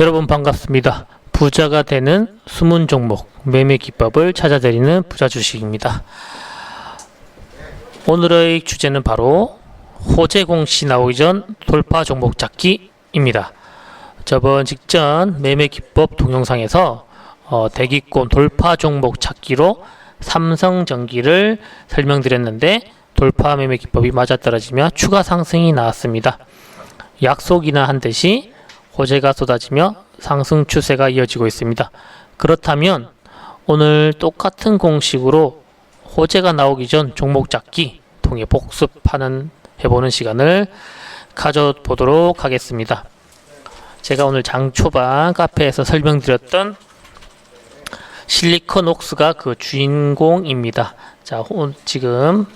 여러분 반갑습니다. 부자가 되는 숨은 종목 매매 기법을 찾아드리는 부자 주식입니다. 오늘의 주제는 바로 호재 공시 나오기 전 돌파 종목 찾기입니다. 저번 직전 매매 기법 동영상에서 어, 대기권 돌파 종목 찾기로 삼성전기를 설명드렸는데 돌파 매매 기법이 맞아떨어지며 추가 상승이 나왔습니다. 약속이나 한 듯이 호재가 쏟아지며 상승 추세가 이어지고 있습니다. 그렇다면 오늘 똑같은 공식으로 호재가 나오기 전 종목 잡기 통해 복습하는 해보는 시간을 가져보도록 하겠습니다. 제가 오늘 장 초반 카페에서 설명드렸던 실리콘 옥스가 그 주인공입니다. 자, 호- 지금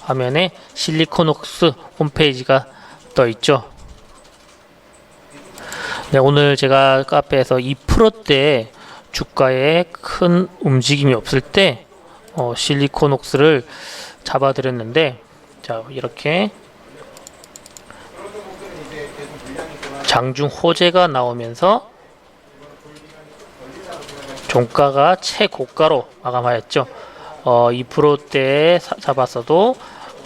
화면에 실리콘 옥스 홈페이지가 떠 있죠. 네, 오늘 제가 카페에서 2%대 주가에 큰 움직임이 없을 때 어, 실리콘 옥스를 잡아드렸는데 자 이렇게 장중 호재가 나오면서 종가가 최고가로 마감하였죠. 어, 2%대에 사- 잡았어도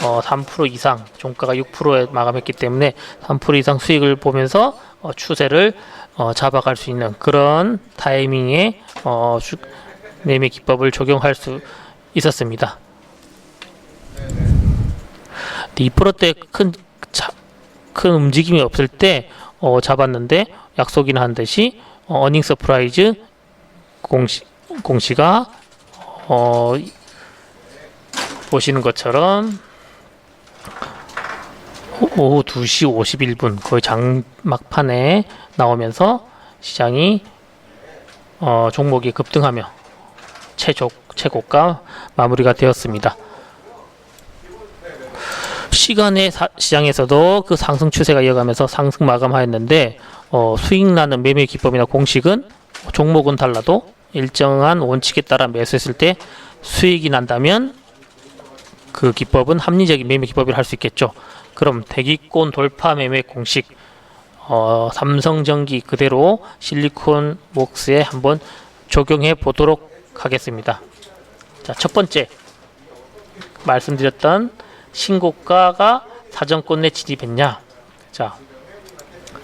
어, 3% 이상 종가가 6%에 마감했기 때문에 3% 이상 수익을 보면서 어, 추세를 어, 잡아갈 수 있는 그런 타이밍에 어, 주- 매매 기법을 적용할 수 있었습니다. 2%대 큰, 자- 큰 움직임이 없을 때 어, 잡았는데 약속이나 한 듯이 어, 어닝 서프라이즈 공시, 공시가 어, 보시는 것처럼 오- 오후 2시 51분 거의 장 막판에 나오면서 시장이 어, 종목이 급등하며 최저 최고가 마무리가 되었습니다. 시간의 사- 시장에서도 그 상승 추세가 이어가면서 상승 마감하였는데 어, 수익 나는 매매 기법이나 공식은 종목은 달라도 일정한 원칙에 따라 매수했을 때 수익이 난다면 그 기법은 합리적인 매매 기법이라 할 수 있겠죠. 그럼 대기권 돌파 매매 공식 어, 삼성전기 그대로 실리콘 목스에 한번 적용해 보도록 하겠습니다. 자, 첫 번째 말씀드렸던 신고가가 사정권에 진입했냐? 자,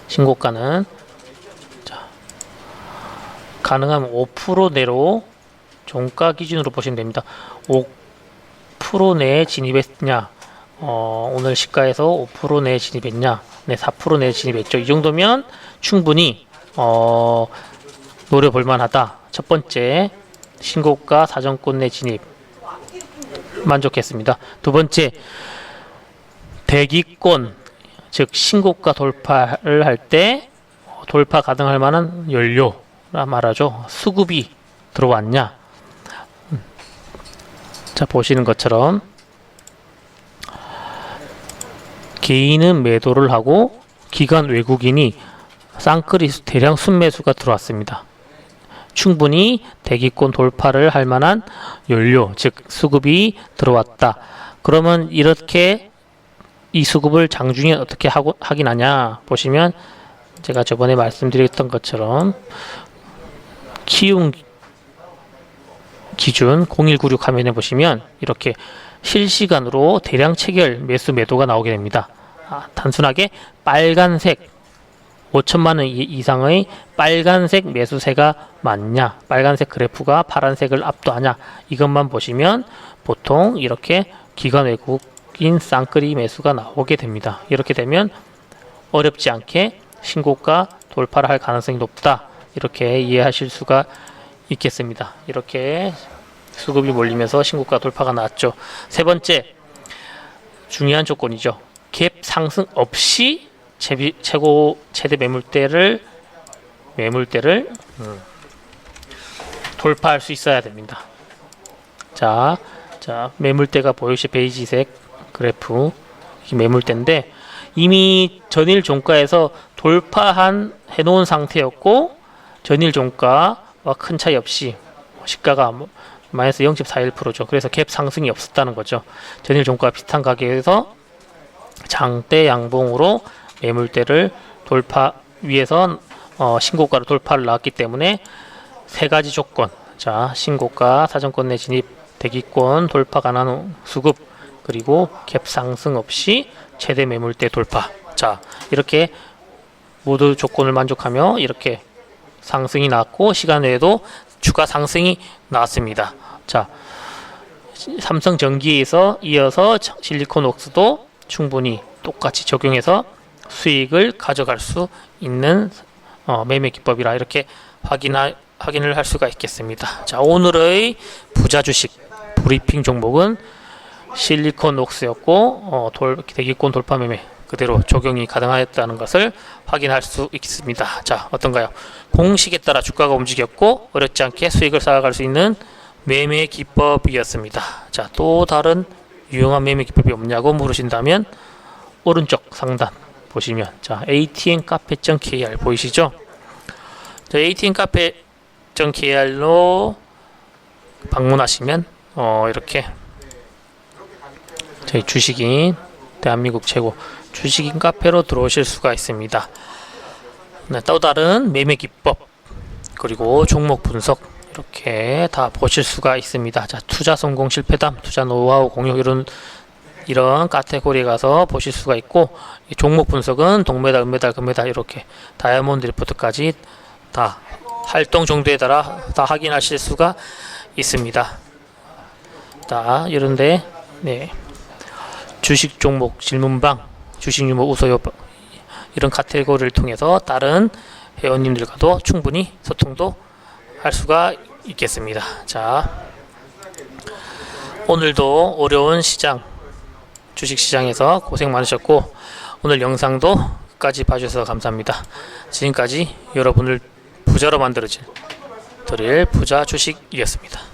신고가는 자, 가능하면 5% 내로 종가 기준으로 보시면 됩니다. 5% 내에 진입했냐? 어, 오늘 시가에서 5% 내에 진입했냐? 네, 4% 내에 진입했죠. 이 정도면 충분히 어, 노려볼 만하다. 첫 번째 신고가 사정권 내 진입 만족했습니다. 두 번째 대기권 즉 신고가 돌파를 할 때 돌파 가능할 만한 연료라 말하죠. 수급이 들어왔냐? 음. 자 보시는 것처럼 개인은 매도를 하고 기관 외국인이 쌍끌이 대량 순매수가 들어왔습니다. 충분히 대기권 돌파를 할 만한 연료, 즉 수급이 들어왔다. 그러면 이렇게 이 수급을 장중에 어떻게 하고 확인하냐 보시면 제가 저번에 말씀드렸던 것처럼 키움 기준 0196 화면에 보시면 이렇게 실시간으로 대량 체결 매수 매도가 나오게 됩니다. 아, 단순하게 빨간색 5천만 원 이- 이상의 빨간색 매수세가 맞냐, 빨간색 그래프가 파란색을 압도하냐 이것만 보시면 보통 이렇게 기관 외국인 쌍끌이 매수가 나오게 됩니다. 이렇게 되면 어렵지 않게 신고가 돌파를 할 가능성이 높다 이렇게 이해하실 수가 있겠습니다. 이렇게 수급이 몰리면서 신고가 돌파가 나왔죠. 세 번째 중요한 조건이죠. 갭 상승 없이 최비, 최고 최대 매물대를 매물대를 음, 돌파할 수 있어야 됩니다. 자, 자 매물대가 보이시 베이지색 그래프 이 매물대인데 이미 전일 종가에서 돌파한 해놓은 상태였고 전일 종가와 큰 차이 없이 시가가 뭐 마이너스 0.41%죠. 그래서 갭 상승이 없었다는 거죠. 전일 종가와 비슷한 가격에서 장대 양봉으로 매물대를 돌파 위에서 어, 신고가로 돌파를 나왔기 때문에 세 가지 조건. 자, 신고가, 사정권 내 진입, 대기권 돌파 가능한 수급, 그리고 갭 상승 없이 최대 매물대 돌파. 자, 이렇게 모두 조건을 만족하며 이렇게 상승이 나왔고 시간 외에도 추가 상승이 나왔습니다. 자, 시- 삼성 전기에서 이어서 저- 실리콘 웍스도 충분히 똑같이 적용해서 수익을 가져갈 수 있는 어, 매매 기법이라 이렇게 확인하, 확인을 할 수가 있겠습니다. 자, 오늘의 부자 주식 브리핑 종목은 실리콘 웍스였고 어, 돌, 대기권 돌파 매매 그대로 적용이 가능하였다는 것을 확인할 수 있습니다. 자, 어떤가요? 공식에 따라 주가가 움직였고 어렵지 않게 수익을 쌓아갈 수 있는 매매 기법이었습니다. 자, 또 다른 유용한 매매 기법이 없냐고 물으신다면 오른쪽 상단 보시면 자, ATN 카페.kr 보이시죠? 자, ATN 카페.kr로 방문하시면 어, 이렇게 저희 주식인 대한민국 최고 주식인 카페로 들어오실 수가 있습니다. 네, 또 다른 매매 기법 그리고 종목 분석 이렇게 다 보실 수가 있습니다. 자, 투자 성공 실패담, 투자 노하우 공유 이런 이런 카테고리에 가서 보실 수가 있고 이 종목 분석은 동메달, 은메달, 금메달 이렇게 다이아몬드 리포트까지 다 활동 정도에 따라 다 확인하실 수가 있습니다. 자, 이런데 네. 주식 종목 질문방, 주식 유무 우소요 이런 카테고리를 통해서 다른 회원님들과도 충분히 소통도 할 수가 있겠습니다. 자, 오늘도 어려운 시장, 주식 시장에서 고생 많으셨고 오늘 영상도 끝까지 봐주셔서 감사합니다. 지금까지 여러분을 부자로 만들어질 드릴 부자 주식이었습니다.